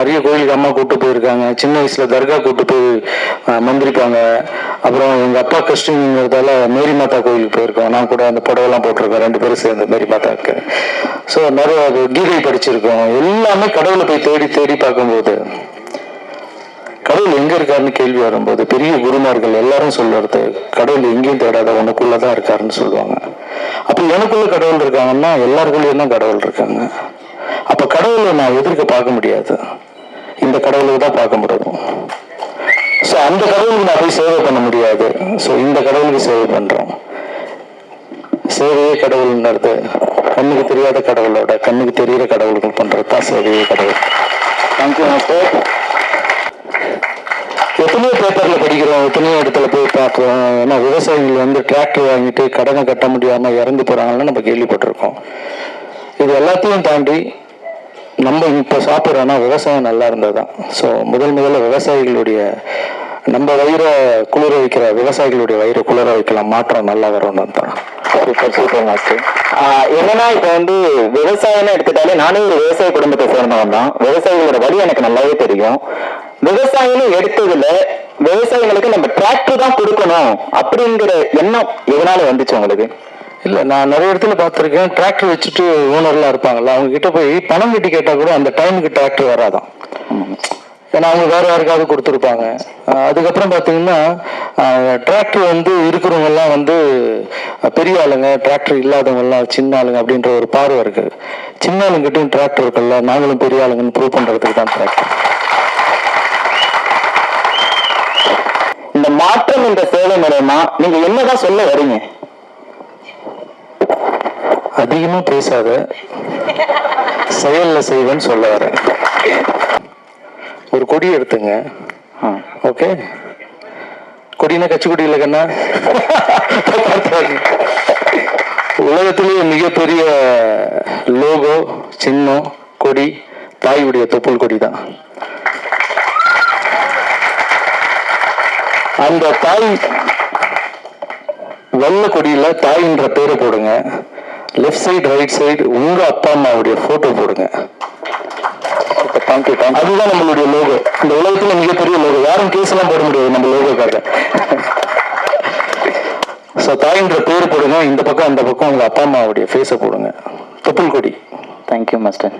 நிறைய கோயிலுக்கு அம்மா கூட்டு போயிருக்காங்க. சின்ன வயசுல தர்கா கூட்டு போய் மந்திரிப்பாங்க. அப்புறம் எங்க அப்பா கிறிஸ்டின்ங்கிறதால மேரி மாதா கோயிலுக்கு போயிருக்கோம். நான் கூட அந்த புடவைலாம் போட்டிருக்கோம். ரெண்டு பேரும் சேர்ந்து மேரி மாதாவுக்கு ஸோ நிறைய அது கீதை படிச்சிருக்கோம். எல்லாமே கடவுளை போய் தேடி தேடி பார்க்கும்போது கடவுள் எங்க இருக்காருன்னு கேள்வி வரும்போது பெரிய குருமார்கள் எல்லாரும் சொல்றது கடவுள் எங்கேயும் தேடாத உனக்குள்ளதான் இருக்காருன்னு சொல்லுவாங்க. அப்ப எனக்குள்ள கடவுள் இருக்காங்கன்னா எல்லாருக்குள்ளேயும் தான் கடவுள் இருக்காங்க. அப்ப கடவுளை நான் எதிர்க்க பார்க்க முடியாது. இந்த கடவுளுக்கு தான் பார்க்க முடியும். ஸோ அந்த கடவுளுக்கு நான் போய் சேவை பண்ண முடியாது. ஸோ இந்த கடவுளுக்கு சேவை பண்ணுறோம் சேவையே கடவுள்ன்றது கண்ணுக்கு தெரியாத கடவுளோட கண்ணுக்கு தெரியிற கடவுளுக்கு பண்ணுறது தான் சேவையே கடவுள். தேங்க்யூ மாஸ்டர் எத்தனையோ பேப்பரில் படிக்கிறோம் எத்தனையோ இடத்துல போய் பார்க்குறோம். ஏன்னா விவசாயிகள் வந்து டிராக்டர் வாங்கிட்டு கடனை கட்ட முடியாமல் இறந்து போகிறாங்கன்னு நம்ம கேள்விப்பட்டிருக்கோம். இது எல்லாத்தையும் தாண்டி நம்ம இப்போ சாப்பிட்றோன்னா விவசாயம் நல்லா இருந்தது தான் ஸோ முதல் முதல்ல விவசாயிகளுடைய நம்ம வயிறை குளிர வைக்கிற விவசாயிகளுடைய வயிறை குளிர வைக்கலாம். மாற்றம் நல்லா வரும்னு தான் சூப்பர் சூப்பர் மாஸ்டர் என்னன்னா இப்ப வந்து விவசாயம்னு எடுத்துட்டாலே நானே ஒரு விவசாய குடும்பத்தை சேர்ந்தவன் தான் விவசாயிகளோட வழி எனக்கு நல்லாவே தெரியும். விவசாயம்னு எடுத்ததுல விவசாயிகளுக்கு நம்ம டிராக்டர் தான் கொடுக்கணும் அப்படிங்கிற எண்ணம் எதனால வந்துச்சு உங்களுக்கு? இல்லை நான் நிறைய இடத்துல பார்த்துருக்கேன். டிராக்டர் வச்சுட்டு ஓனர்லாம் இருப்பாங்கல்ல அவங்க கிட்ட போய் பணம் கட்டி கேட்டால் கூட அந்த டைமுக்கு டிராக்டர் வராதான் ஏன்னா அவங்க வேற யாருக்காவது கொடுத்துருப்பாங்க. அதுக்கப்புறம் பார்த்தீங்கன்னா டிராக்டர் வந்து இருக்கிறவங்கெல்லாம் வந்து பெரிய ஆளுங்க டிராக்டர் இல்லாதவங்கெல்லாம் சின்ன ஆளுங்க அப்படின்ற ஒரு பார்வை இருக்கு. சின்ன ஆளுங்கிட்டையும் டிராக்டர் இருக்குல்ல நாங்களும் பெரிய ஆளுங்கன்னு ப்ரூவ் பண்ணுறதுக்கு தான் டிராக்டர் இந்த மாற்றம் என்ற சேவை மூலயமா நீங்க என்னதான் சொல்ல வரீங்க? அதிகமா பேசாத. செயல்ல செய்வேன்னு சொல்ல வரேன். ஒரு கொடி எடுத்துங்க. ஓகே? கொடினா கட்சி கொடி இல்லை கண்ணா? உலகத்திலேயே மிகப்பெரிய லோகோ சின்னம் கொடி தாயுடைய தொப்புள் கொடி தான் அந்த தாய் வெள்ளை கொடியில தாயின்ற பேரை போடுங்க. லெஃப்ட் சைடு ரைட் சைடு உங்க அப்பா அம்மாவுடைய போட்டோ போடுங்க. அதுதான் நம்மளுடைய லோகோ இந்த உலகத்துல மிகப்பெரிய லோகோ யாரும் கேஸ் எல்லாம் போட முடியாது நம்ம லோகோக்காக ஸோ தாயின்ற பேர் போடுங்க. இந்த பக்கம் அந்த பக்கம் உங்க அப்பா அம்மாவுடைய ஃபேஸை போடுங்க. தொப்புள் கொடி தேங்க்யூ மாஸ்டர்